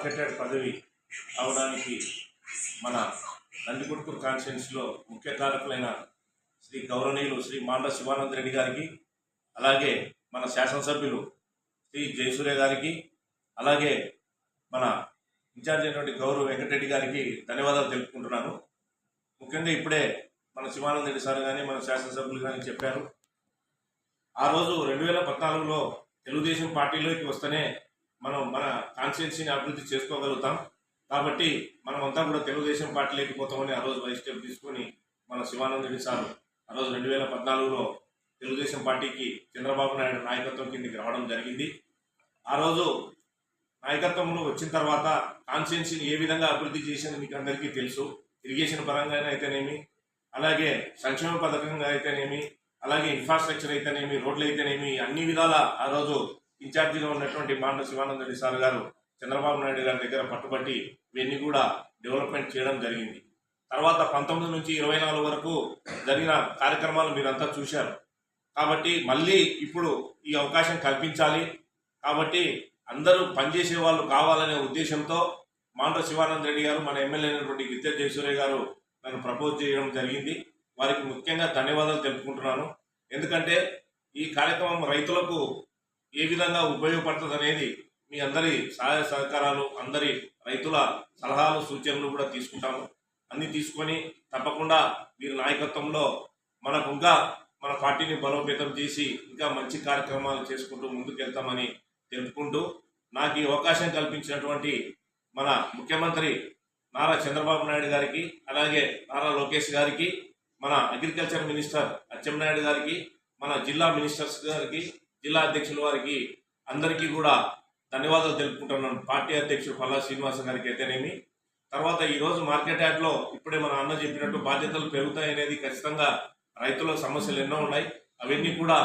Marketed పదవి అవడానికి మన నందికొట్కూరు కాన్ఫరెన్స్లో ముఖ్య కారకులైన శ్రీ గౌరవనీయులు శ్రీ మాండ శివానంద రెడ్డి గారికి అలాగే మన శాసనసభ్యులు శ్రీ జయసూర్య గారికి అలాగే మన ఇన్ఛార్జ్ అయినటువంటి గౌరవ్ వెంకటరెడ్డి గారికి ధన్యవాదాలు తెలుపుకుంటున్నాను. ముఖ్యంగా ఇప్పుడే మన శివానంద రెడ్డి సార్ కానీ మన శాసనసభ్యులు కానీ చెప్పారు. ఆ రోజు రెండు వేల పద్నాలుగులో తెలుగుదేశం పార్టీలోకి వస్తేనే మనం మన కాన్స్టిట్యున్సీని అభివృద్ధి చేసుకోగలుగుతాం. కాబట్టి మనమంతా కూడా తెలుగుదేశం పార్టీ లేకపోతామని ఆ రోజు వైస్ స్టెప్ తీసుకొని మన శివానంద రెడ్డి సార్ ఆ రోజు రెండు వేల పద్నాలుగులో తెలుగుదేశం పార్టీకి చంద్రబాబు నాయుడు నాయకత్వం కిందకి రావడం జరిగింది. ఆ రోజు నాయకత్వంలో వచ్చిన తర్వాత కాన్స్టిట్యున్సీని ఏ విధంగా అభివృద్ధి చేసింది మీకు అందరికీ తెలుసు. ఇరిగేషన్ పరంగా అయితేనేమి అలాగే సంక్షేమ పథకంగా అయితేనేమి అలాగే ఇన్ఫ్రాస్ట్రక్చర్ అయితేనేమి రోడ్లు అయితేనేమి అన్ని విధాల ఆ రోజు ఇన్ఛార్జిగా ఉన్నటువంటి మాండ శివానంద రెడ్డి సార్ గారు చంద్రబాబు నాయుడు గారి దగ్గర పట్టుబట్టి ఇవన్నీ కూడా డెవలప్మెంట్ చేయడం జరిగింది. తర్వాత పంతొమ్మిది నుంచి ఇరవై నాలుగు వరకు జరిగిన కార్యక్రమాలు మీరంతా చూశారు. కాబట్టి మళ్ళీ ఇప్పుడు ఈ అవకాశం కల్పించాలి. కాబట్టి అందరూ పనిచేసే వాళ్ళు కావాలనే ఉద్దేశంతో మాండ్ర శివానంద రెడ్డి గారు మన ఎమ్మెల్యే అయినటువంటి గిద్దె జయసూర్య గారు నన్ను ప్రపోజ్ చేయడం జరిగింది. వారికి ముఖ్యంగా ధన్యవాదాలు తెలుపుకుంటున్నాను. ఎందుకంటే ఈ కార్యక్రమం రైతులకు ఏ విధంగా ఉపయోగపడుతుంది అనేది మీ అందరి సహాయ సహకారాలు అందరి రైతుల సలహాలు సూచనలు కూడా తీసుకుంటాము. అన్ని తీసుకొని తప్పకుండా వీరి నాయకత్వంలో మనకు ఇంకా మన పార్టీని బలోపేతం చేసి ఇంకా మంచి కార్యక్రమాలు చేసుకుంటూ ముందుకెళ్తామని తెలుపుకుంటూ నాకు ఈ అవకాశం కల్పించినటువంటి మన ముఖ్యమంత్రి నారా చంద్రబాబు నాయుడు గారికి అలాగే నారా లోకేష్ గారికి మన అగ్రికల్చర్ మినిస్టర్ అచ్చెన్నాయుడు గారికి మన జిల్లా మినిస్టర్స్ గారికి జిల్లా అధ్యక్షుల వారికి అందరికీ కూడా ధన్యవాదాలు తెలుపుకుంటున్నాను. పార్టీ అధ్యక్షుడు పల్లా శ్రీనివాస గారికి అయితేనేమి. తర్వాత ఈరోజు మార్కెట్ యార్డ్లో ఇప్పుడే మన అన్న చెప్పినట్టు బాధ్యతలు పెరుగుతాయనేది ఖచ్చితంగా రైతుల సమస్యలు ఎన్నో ఉన్నాయి. అవన్నీ కూడా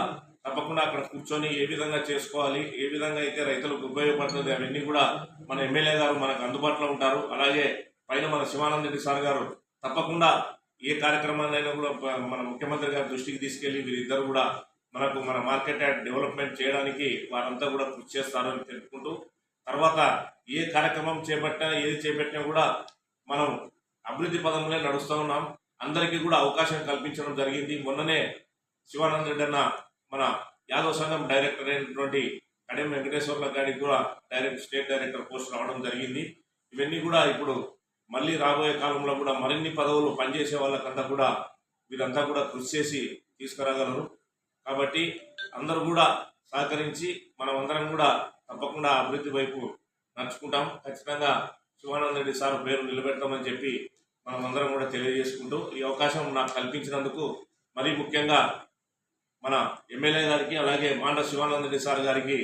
తప్పకుండా అక్కడ కూర్చొని ఏ విధంగా చేసుకోవాలి ఏ విధంగా అయితే రైతులకు ఉపయోగపడుతుంది అవన్నీ కూడా మన ఎమ్మెల్యే గారు మనకు అందుబాటులో ఉంటారు. అలాగే పైన మన శివానంద రెడ్డి సార్ గారు తప్పకుండా ఏ కార్యక్రమాన్నైనా కూడా మన ముఖ్యమంత్రి గారి దృష్టికి తీసుకెళ్ళి వీరిద్దరు కూడా మనకు మన మార్కెట్ యార్డ్ డెవలప్మెంట్ చేయడానికి వారంతా కూడా కృషి చేస్తారని తెలుపుకుంటూ తర్వాత ఏ కార్యక్రమం చేపట్టినా ఏది చేపట్టినా కూడా మనం అభివృద్ధి పదంలో నడుస్తూ ఉన్నాం. అందరికీ కూడా అవకాశం కల్పించడం జరిగింది. మొన్ననే శివానంద రెడ్డి అన్న మన యాదవ్ సంఘం డైరెక్టర్ అయినటువంటి కడియం వెంకటేశ్వర్ల గారికి కూడా డైరెక్ట్ స్టేట్ డైరెక్టర్ పోస్ట్ రావడం జరిగింది. ఇవన్నీ కూడా ఇప్పుడు మళ్ళీ రాబోయే కాలంలో కూడా మరిన్ని పదవులు పనిచేసే వాళ్ళకంతా కూడా వీరంతా కూడా కృషి చేసి తీసుకురాగలరు. కాబట్టి అందరూ కూడా సహకరించి మనం అందరం కూడా తప్పకుండా అభివృద్ధి వైపు నడుచుకుంటాం. ఖచ్చితంగా శివానంద రెడ్డి సార్ పేరు నిలబెడతామని చెప్పి మనం అందరం కూడా తెలియజేసుకుంటూ ఈ అవకాశం నాకు కల్పించినందుకు మరీ ముఖ్యంగా మన ఎమ్మెల్యే గారికి అలాగే మాండ శివానంద రెడ్డి సార్ గారికి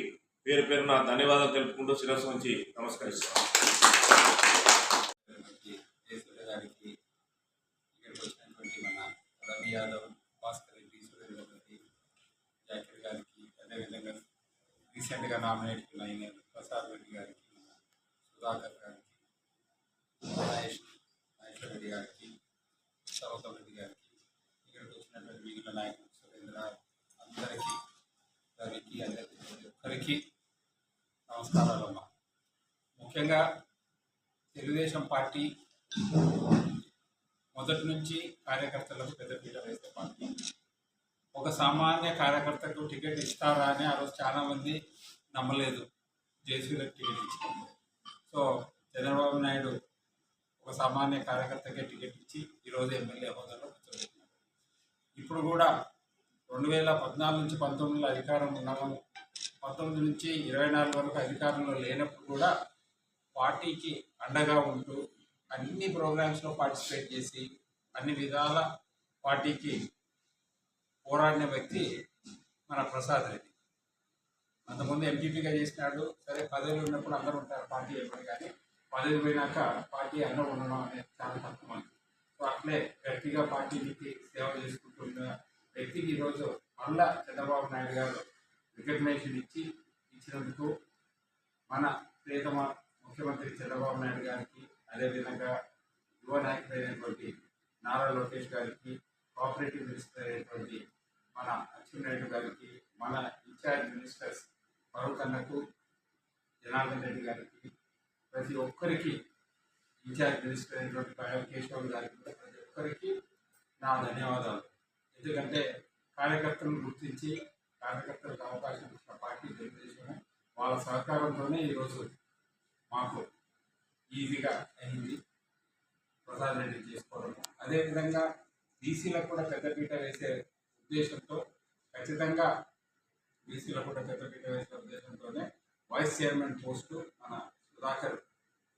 పేరు పేరున ధన్యవాదాలు తెలుపుకుంటూ శిరస్సు నుంచి నమస్కరిస్తాను గారికి, ఇక్కడికి వచ్చినటువంటి మన రవి యాదవ్ భాస్కర్ రెడ్డి సూర్య గారికి జాకిర్ గారికి అదేవిధంగా రీసెంట్గా నామినేట్ అయిన ప్రసాద్ రెడ్డి గారికి సుధాకర్ గారికి మహేష్ మహేశ్వర రెడ్డి గారికి సౌకర్ రెడ్డి గారికి ఇక్కడికి వచ్చినటువంటి మిగిలిన నాయకులు సురేంద్ర అందరికీ గారికి అందరికీ ప్రతి ఒక్కరికి నమస్కారాలు అమ్మా. ముఖ్యంగా తెలుగుదేశం పార్టీ మొదటి నుంచి కార్యకర్తలకు పెద్దపీట వేసే పార్టీ. ఒక సామాన్య కార్యకర్తకు టికెట్ ఇస్తారా అని ఆ రోజు చాలా మంది నమ్మలేదు. జేసీలకు టికెట్ ఇచ్చింది సో చంద్రబాబు నాయుడు ఒక సామాన్య కార్యకర్తకే టికెట్ ఇచ్చి ఈరోజు ఎమ్మెల్యే హోదాలో కూర్చోబెట్టినారు ఇప్పుడు కూడా రెండు వేల పద్నాలుగు నుంచి పంతొమ్మిదిలో అధికారం ఉన్నాము పంతొమ్మిది నుంచి ఇరవై నాలుగు వరకు అధికారంలో లేనప్పుడు కూడా పార్టీకి అండగా ఉంటూ అన్ని ప్రోగ్రామ్స్లో పార్టిసిపేట్ చేసి అన్ని విధాల పార్టీకి పోరాడిన వ్యక్తి మన ప్రసాద్ రెడ్డి. అంతకుముందు ఎంపీపీగా చేసినాడు. సరే పదవిలో ఉన్నప్పుడు అందరూ ఉంటారు పార్టీ ఎప్పుడు కానీ పదవి పోయినాక పార్టీ అందరూ ఉండడం అనేది చాలా తక్కువ సో అట్లే గట్టిగా పార్టీకి సేవ చేసుకుంటున్న వ్యక్తికి ఈరోజు మళ్ళా చంద్రబాబు నాయుడు గారు రికగ్నేషన్ ఇచ్చి ఇచ్చినందుకు మన ప్రియతమ ముఖ్యమంత్రి చంద్రబాబు నాయుడు గారికి అదేవిధంగా యువ నాయకుడైనటువంటి నారా లోకేష్ గారికి కోఆపరేటివ్ మినిస్టర్ అయినటువంటి మన అచ్చెన్నాయుడు గారికి మన ఇన్ఛార్జ్ మినిస్టర్స్ ఫరూక్ అన్నకు జనార్దన్ రెడ్డి గారికి ప్రతి ఒక్కరికి ఇన్ఛార్జ్ మినిస్టర్ అయినటువంటి కాయల కేశవ్ గారికి ప్రతి ఒక్కరికి నా ధన్యవాదాలు. ఎందుకంటే కార్యకర్తలను గుర్తించి కార్యకర్తలకు అవకాశం ఇచ్చిన పార్టీ తెలుగుదేశం వాళ్ళ సహకారంతోనే ఈరోజు మాకు ఈజీగా అయింది. ప్రసాద్ రెడ్డి చేసుకోవడం అదేవిధంగా బీసీలకు కూడా పెద్దపీట వేసే ఉద్దేశంతో ఖచ్చితంగా బీసీలకు కూడా పెద్దపీట వేసే ఉద్దేశంతోనే వైస్ చైర్మన్ పోస్టు మన సుధాకర్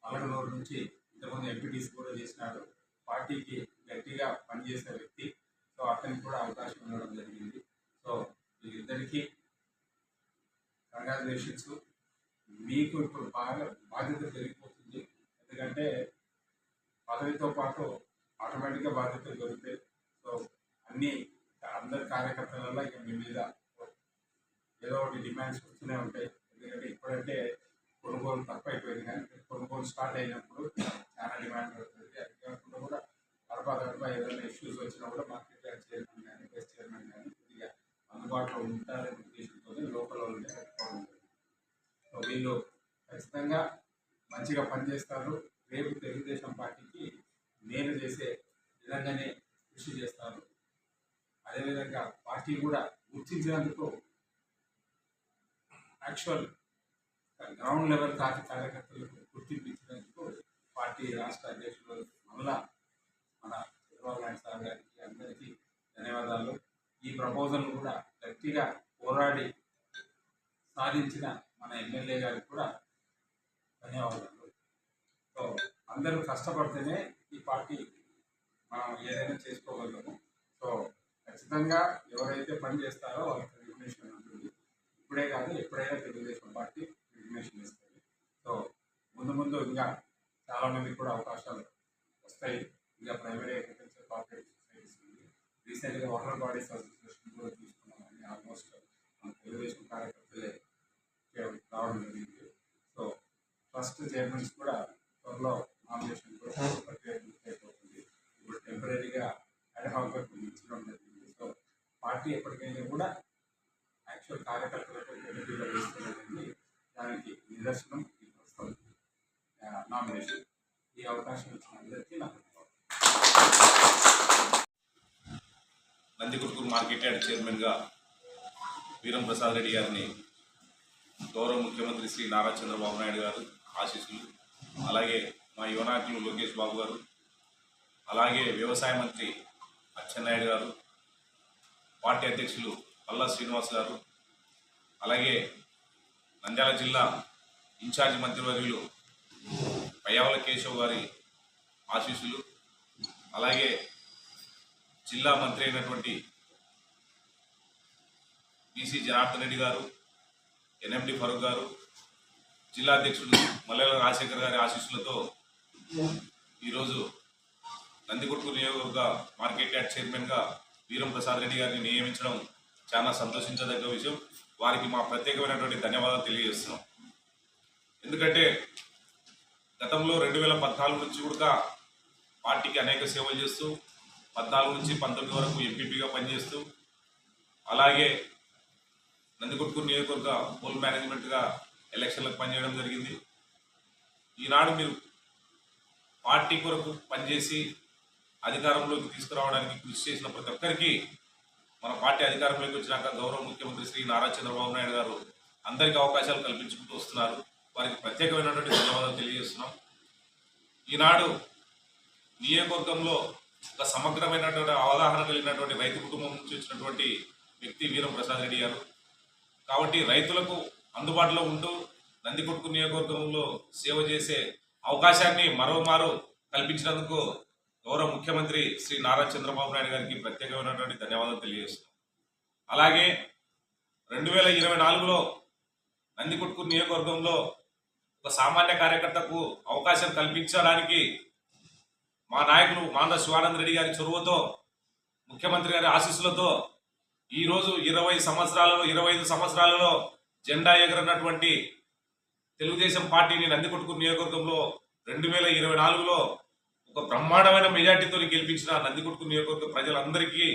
అలగనూరు నుంచి ఇంతకుముందు ఎంపీటీసీ కూడా చేసినాడు పార్టీకి గట్టిగా పనిచేసే వ్యక్తి. సో అతనికి కూడా అవకాశం ఉండడం జరిగింది. సో వీళ్ళిద్దరికీ కంగ్రాచులేషన్స్. మీకు ఇప్పుడు బాగా బాధ్యత పెరిగిపోతుంది. ఎందుకంటే పదవితో పాటు ఆటోమేటిక్గా బాధ్యతలు దొరుకుతాయి. అన్ని అందరి కార్యకర్తలలో ఇక మీ మీద ఏదో ఒకటి డిమాండ్స్ వస్తూనే ఉంటాయి. ఎందుకంటే ఇప్పుడంటే కొనుగోలు తక్కువ అయిపోయింది కానీ కొనుగోలు స్టార్ట్ అయినప్పుడు చాలా డిమాండ్ పడుతుంది. అది కాకుండా కూడా గడప గడప ఏదైనా ఇష్యూస్ వచ్చినా కూడా మార్కెట్ చైర్మన్ కానీ వైస్ చైర్మన్ కానీ కొద్దిగా అందుబాటులో ఉంటారనే ఉద్దేశంతో లోపల వాళ్ళని పెట్టుకోవడం వీళ్ళు ఖచ్చితంగా మంచిగా పనిచేస్తారు రేపు తెలుగుదేశం పార్టీకి నేను చేసే విధంగానే కృషి చేస్తారు అదేవిధంగా పార్టీ కూడా గుర్తించినందుకు యాక్చువల్ గ్రౌండ్ లెవెల్ కాకి కార్యకర్తలకు గుర్తింపు ఇచ్చినందుకు పార్టీ రాష్ట్ర అధ్యక్షులు మళ్ళా మన చంద్రబాబు నాయుడు సార్ గారికి అందరికీ ధన్యవాదాలు. ఈ ప్రపోజల్ కూడా గట్టిగా పోరాడి సాధించిన మన ఎమ్మెల్యే గారికి కూడా ధన్యవాదాలు. సో అందరూ కష్టపడితేనే ఈ పార్టీ మనం ఏదైనా చేసుకోగలం. ఖచ్చితంగా ఎవరైతే పని చేస్తారో వాళ్ళకి రికగ్నేషన్ ఉంటుంది. ఇప్పుడే కాదు ఎప్పుడైనా తెలుగుదేశం పార్టీ రికగ్నేషన్ ఇస్తుంది సో ముందు ముందు ఇంకా చాలామందికి కూడా అవకాశాలు వస్తాయి. ఇంకా ప్రైవేట్ అగ్రికల్చర్ కార్పొరేట్ సొసైటీస్ ఉంది. రీసెంట్గా వాటర్ బాడీస్ అసోసియేషన్ కూడా తీసుకున్నామని ఆల్మోస్ట్ మన తెలుగుదేశం కార్యకర్తలే రావడం జరిగింది. సో ఫస్ట్ చైర్మన్స్ కూడా త్వరలో నామినేషన్ కూడా ప్రక్రియ పూర్తయిపోతుంది ఇప్పుడు టెంపరీగా అడ్హాక్గా ఇచ్చడం జరిగింది సో పార్టీ ఎప్పటికైనా కూడా యాక్చువల్ కార్యకర్తలకు బెనిఫిట్ వేస్తున్నది దానికి నిదర్శనం ఈ ప్రస్తుతం నామినేషన్ ఈ అవకాశం ఇచ్చిన అందరికీ నాకు నందికొట్కూరు మార్కెట్ యార్డ్ చైర్మన్గా వీరం ప్రసాద్ రెడ్డి గారిని గౌరవ ముఖ్యమంత్రి శ్రీ నారా చంద్రబాబు నాయుడు గారు ఆశీస్సులు అలాగే మా యువనాయకులు లోకేష్ బాబు గారు అలాగే వ్యవసాయ మంత్రి అచ్చెన్నాయుడు గారు పార్టీ అధ్యక్షులు పల్లా శ్రీనివాస్ గారు అలాగే నంద్యాల జిల్లా ఇన్ఛార్జి మంత్రివర్యులు పయ్యావల కేశవ్ గారి ఆశీస్సులు అలాగే జిల్లా మంత్రి అయినటువంటి బీసీ జనార్దన్ రెడ్డి గారు ఎన్ఎండి ఫరూక్ గారు జిల్లా అధ్యక్షుడు మల్లెల రాజశేఖర్ గారి ఆశీస్సులతో ఈరోజు నందికొట్టు నియోజకవర్గ మార్కెట్ యార్డ్ చైర్మన్గా వీరం ప్రసాద్ రెడ్డి గారిని నియమించడం చాలా సంతోషించదగ్గ విషయం. వారికి మా ప్రత్యేకమైనటువంటి ధన్యవాదాలు తెలియజేస్తున్నాం. ఎందుకంటే గతంలో రెండు వేల పద్నాలుగు నుంచి కూడా పార్టీకి అనేక సేవలు చేస్తూ పద్నాలుగు నుంచి పంతొమ్మిది వరకు ఎంపీపీగా పనిచేస్తూ అలాగే నందికొట్కూరు నియోజకవర్గ పోల్ మేనేజ్మెంట్గా ఎలక్షన్లకు పనిచేయడం జరిగింది. ఈనాడు మీరు పార్టీ కొరకు పనిచేసి అధికారంలోకి తీసుకురావడానికి కృషి చేసిన ప్రతి ఒక్కరికి మన పార్టీ అధికారంలోకి వచ్చినాక గౌరవ ముఖ్యమంత్రి శ్రీ నారా చంద్రబాబు నాయుడు గారు అందరికీ అవకాశాలు కల్పించుకుంటూ వస్తున్నారు. వారికి ప్రత్యేకమైనటువంటి ధన్యవాదాలు తెలియజేస్తున్నాం. ఈనాడు నియోజకవర్గంలో ఒక సమగ్రమైనటువంటి అవగాహన కలిగినటువంటి రైతు కుటుంబం నుంచి వచ్చినటువంటి వ్యక్తి వీరం ప్రసాద్ రెడ్డి గారు. కాబట్టి రైతులకు అందుబాటులో ఉంటూ నందికొట్కు నియోజకవర్గంలో సేవ చేసే అవకాశాన్ని మరోమారు కల్పించినందుకు గౌరవ ముఖ్యమంత్రి శ్రీ నారా చంద్రబాబు నాయుడు గారికి ప్రత్యేకమైనటువంటి ధన్యవాదాలు తెలియజేస్తున్నాం. అలాగే రెండు వేల ఇరవై నాలుగులో నందికొట్కు నియోజకవర్గంలో ఒక సామాన్య కార్యకర్తకు అవకాశం కల్పించడానికి మా నాయకులు మాంద శివానంద రెడ్డి గారి చొరవతో ముఖ్యమంత్రి గారి ఆశీస్సులతో ఈరోజు ఇరవై సంవత్సరాలలో ఇరవై ఐదు సంవత్సరాలలో జెండా ఎగరనటువంటి తెలుగుదేశం పార్టీని నందికొట్టుకు నియోజకవర్గంలో రెండు వేల ఇరవై నాలుగులో ఒక బ్రహ్మాండమైన మెజార్టీతో గెలిపించిన నందికొట్టుకు నియోజకవర్గ ప్రజలందరికీ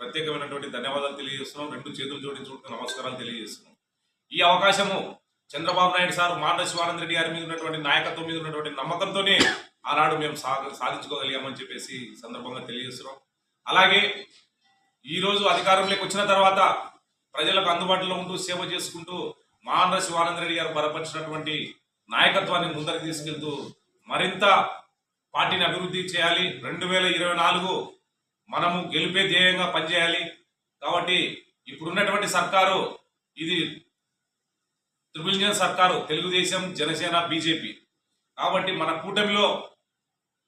ప్రత్యేకమైనటువంటి ధన్యవాదాలు తెలియజేస్తున్నాం. రెండు చేతులు జోడించుకుంటూ నమస్కారాలు తెలియజేస్తున్నాం. ఈ అవకాశము చంద్రబాబు నాయుడు సార్ మాండ శివానంద రెడ్డి గారి మీద ఉన్నటువంటి నాయకత్వం మీద ఉన్నటువంటి నమ్మకంతోనే ఆనాడు మేము సాధించుకోగలిగామని చెప్పేసి సందర్భంగా తెలియజేస్తున్నాం. అలాగే ఈ రోజు అధికారంలోకి వచ్చిన తర్వాత ప్రజలకు అందుబాటులో ఉంటూ సేవ చేసుకుంటూ మాండ్ర శివానంద రెడ్డి గారు బలపరిచినటువంటి నాయకత్వాన్ని ముందరికి తీసుకెళ్తూ మరింత పార్టీని అభివృద్ధి చేయాలి. రెండు వేల ఇరవై నాలుగు మనము గెలిపే ధ్యేయంగా పనిచేయాలి. కాబట్టి ఇప్పుడున్నటువంటి సర్కారు ఇది త్రిపుల్ ఇంజన్ సర్కారు తెలుగుదేశం జనసేన బీజేపీ. కాబట్టి మన కూటమిలో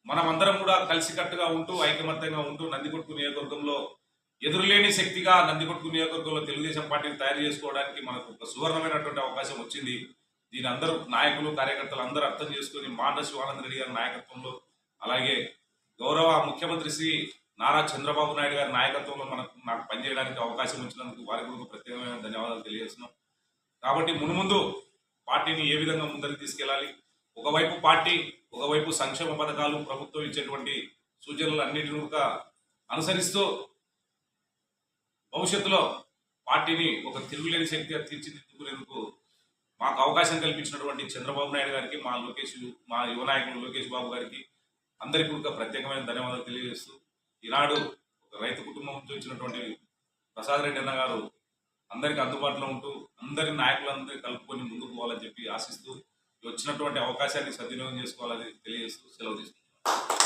మనం అందరం కూడా కలిసికట్టుగా ఉంటూ ఐకమత్యంగా ఉంటూ నందికొట్టు నియోజకవర్గంలో ఎదురులేని శక్తిగా నందికొట్టు నియోజకవర్గంలో తెలుగుదేశం పార్టీని తయారు చేసుకోవడానికి మనకు ఒక సువర్ణమైనటువంటి అవకాశం వచ్చింది. దీని అందరూ నాయకులు కార్యకర్తలు అందరూ అర్థం చేసుకుని మాండ శివానంద రెడ్డి గారి నాయకత్వంలో అలాగే గౌరవ ముఖ్యమంత్రి శ్రీ నారా చంద్రబాబు నాయుడు గారి నాయకత్వంలో మనకు నాకు పనిచేయడానికి అవకాశం వచ్చినందుకు వారికి కూడా ప్రత్యేకమైన ధన్యవాదాలు తెలియజేస్తున్నాం. కాబట్టి మునుముందు పార్టీని ఏ విధంగా ముందరికి తీసుకెళ్ళాలి? ఒకవైపు పార్టీ ఒకవైపు సంక్షేమ పథకాలు ప్రభుత్వం ఇచ్చేటువంటి సూచనలు అన్నింటిని కూడా అనుసరిస్తూ భవిష్యత్తులో పార్టీని ఒక తిరుగులేని శక్తిగా తీర్చిదిద్దుకునేందుకు మాకు అవకాశం కల్పించినటువంటి చంద్రబాబు నాయుడు గారికి మా లోకేష్ మా యువ నాయకుడు లోకేష్ బాబు గారికి అందరికీ ఒక ప్రత్యేకమైన ధన్యవాదాలు తెలియజేస్తూ ఈనాడు రైతు కుటుంబం వచ్చినటువంటి ప్రసాద్ రెడ్డి అన్న గారు అందరికి అందుబాటులో ఉంటూ అందరి నాయకులందరూ కలుపుకొని ముందుకు పోవాలని చెప్పి ఆశిస్తూ వచ్చినటువంటి అవకాశాన్ని సద్వినియోగం చేసుకోవాలని తెలియజేస్తూ సెలవు తీసుకుంటున్నాను.